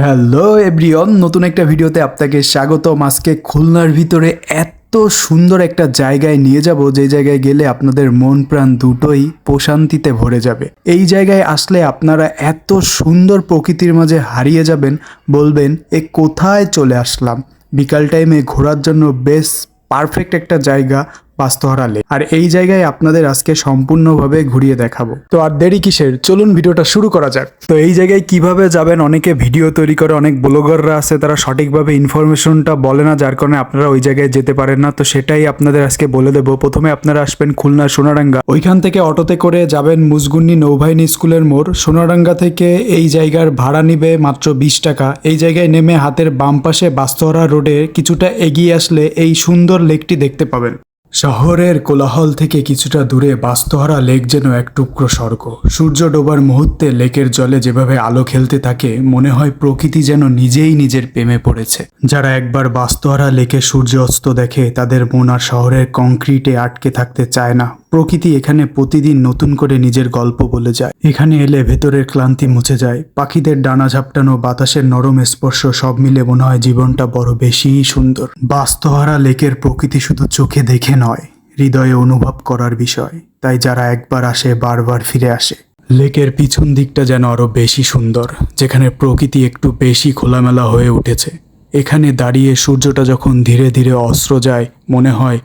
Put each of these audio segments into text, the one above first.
Hello everyone নতুন একটা ভিডিওতে আপনাকে স্বাগতম। আজকে খুলনার ভিতরে এত সুন্দর একটা জায়গায় নিয়ে যাব, যে জায়গায় গেলে আপনাদের মন প্রাণ দুটোই প্রশান্তিতে ভরে যাবে। এই জায়গায় আসলে আপনারা এত সুন্দর প্রকৃতির মাঝে হারিয়ে যাবেন, বলবেন, এ কোথায় চলে আসলাম? বিকাল টাইমে ঘোরার জন্য বেশ পারফেক্ট একটা জায়গা বাস্তহারা লেক আর এই জায়গায় আপনাদের আজকে সম্পূর্ণভাবে ঘুরিয়ে দেখাবো। তো আর দেরি কিসের? চলুন ভিডিওটা শুরু করা যাক। তো এই জায়গায় কীভাবে যাবেন? অনেকে ভিডিও তৈরি করে, অনেক ব্লগাররা আছে, তারা সঠিকভাবে ইনফরমেশনটা বলে না, যার কারণে আপনারা ওই জায়গায় যেতে পারেন না। তো সেটাই আপনাদের আজকে বলে দেবো। প্রথমে আপনারা আসবেন খুলনা সোনারাঙ্গা। ওইখান থেকে অটোতে করে যাবেন মুজগুন্নি নৌবাহিনী স্কুলের মোড়। সোনারাঙ্গা থেকে এই জায়গার ভাড়া নিবে মাত্র বিশ টাকা। এই জায়গায় নেমে হাতের বাম পাশে বাস্তহরা রোডে কিছুটা এগিয়ে আসলে এই সুন্দর লেকটি দেখতে পাবেন। শহরের কোলাহল থেকে কিছুটা দূরে বাস্তহারা লেক যেন এক টুকরো স্বর্গ। সূর্য ডোবার মুহূর্তে লেকের জলে যেভাবে আলো খেলতে থাকে, মনে হয় প্রকৃতি যেন নিজেই নিজের প্রেমে পড়েছে। যারা একবার বাস্তহারা লেকে সূর্য অস্ত দেখে, তাদের মন আর শহরের কংক্রিটে আটকে থাকতে চায় না। প্রকৃতি এখানে প্রতিদিন নতুন করে নিজের গল্প বলে যায়। এখানে এলে ভেতরের ক্লান্তি মুছে যায়। পাখিদের ডানা ঝাপটানো, বাতাসের নরম স্পর্শ, সব মিলে মনে হয় জীবনটা বড় বেশিই সুন্দর। বাস্তহারা লেকের প্রকৃতি শুধু চোখে দেখে নয়, হৃদয়ে অনুভব করার বিষয়। তাই যারা একবার আসে, বারবার ফিরে আসে। লেকের পিছন দিকটা যেন আরও বেশি সুন্দর, যেখানে প্রকৃতি একটু বেশি খোলামেলা হয়ে উঠেছে। এখানে দাঁড়িয়ে সূর্যটা যখন ধীরে ধীরে অস্ত্র যায়, মনে হয়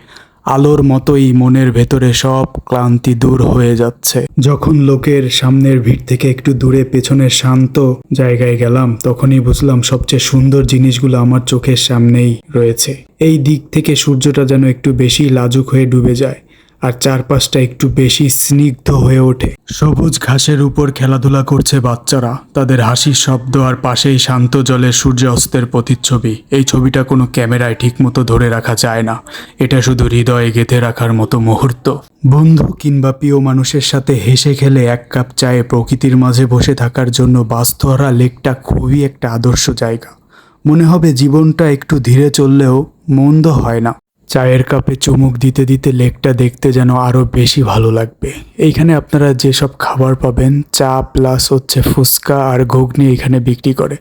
আলোর মতোই মনের ভেতরে সব ক্লান্তি দূর হয়ে যাচ্ছে। যখন লোকের সামনের ভিড় থেকে একটু দূরে পেছনের শান্ত জায়গায় গেলাম, তখনই বুঝলাম সবচেয়ে সুন্দর জিনিসগুলো আমার চোখের সামনেই রয়েছে। এই দিক থেকে সূর্যটা যেন একটু বেশি লাজুক হয়ে ডুবে যায়। আর চারপাশটা একটু বেশি স্নিগ্ধ হয়ে ওঠে। সবুজ ঘাসের উপর খেলাধুলা করছে বাচ্চারা। তাদের হাসির শব্দ আর পাশেই শান্ত জলের সূর্যাস্তের প্রতিচ্ছবি। এই ছবিটা কোনো ক্যামেরায় ঠিকমতো ধরে রাখা যায় না। এটা শুধু হৃদয়ে গেঁথে রাখার মতো মুহূর্ত। বন্ধু কিংবা প্রিয় মানুষের সাথে হেসে খেলে এক কাপ চায়ে প্রকৃতির মাঝে বসে থাকার জন্য বাস্তহারা লেকটা খুবই একটা আদর্শ জায়গা। মনে হবে জীবনটা একটু ধীরে চললেও মন্দ হয় না। চায়ের কাপে চুমুক দিতে দিতে লেকটা দেখতে যেন আরও বেশি ভালো লাগবে। এইখানে আপনারা যেসব খাবার পাবেন, চা প্লাস হচ্ছে ফুচকা আর ঘুগনি এখানে বিক্রি করে।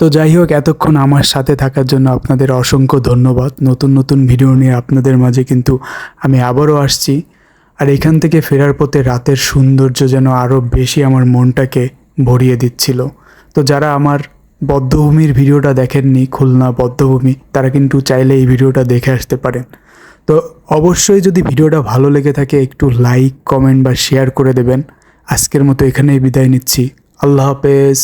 তো যাই হোক, এতক্ষণ আমার সাথে থাকার জন্য আপনাদের অসংখ্য ধন্যবাদ। নতুন নতুন ভিডিও নিয়ে আপনাদের মাঝে কিন্তু আমি আবারও আসছি। আর এখান থেকে ফেরার পথে রাতের সৌন্দর্য যেন আরও বেশি আমার মনটাকে ভরিয়ে দিচ্ছিল। তো যারা আমার বদ্ধভূমির ভিডিওটা দেখেননি খুলনা বদ্ধভূমি, তারা কিন্তু চাইলে এই ভিডিওটা দেখে আসতে পারেন। তো অবশ্যই যদি ভিডিওটা ভালো লেগে থাকে, একটু লাইক কমেন্ট বা শেয়ার করে দেবেন। আজকের মতো এখানেই বিদায় নিচ্ছি। আল্লাহ হাফেজ।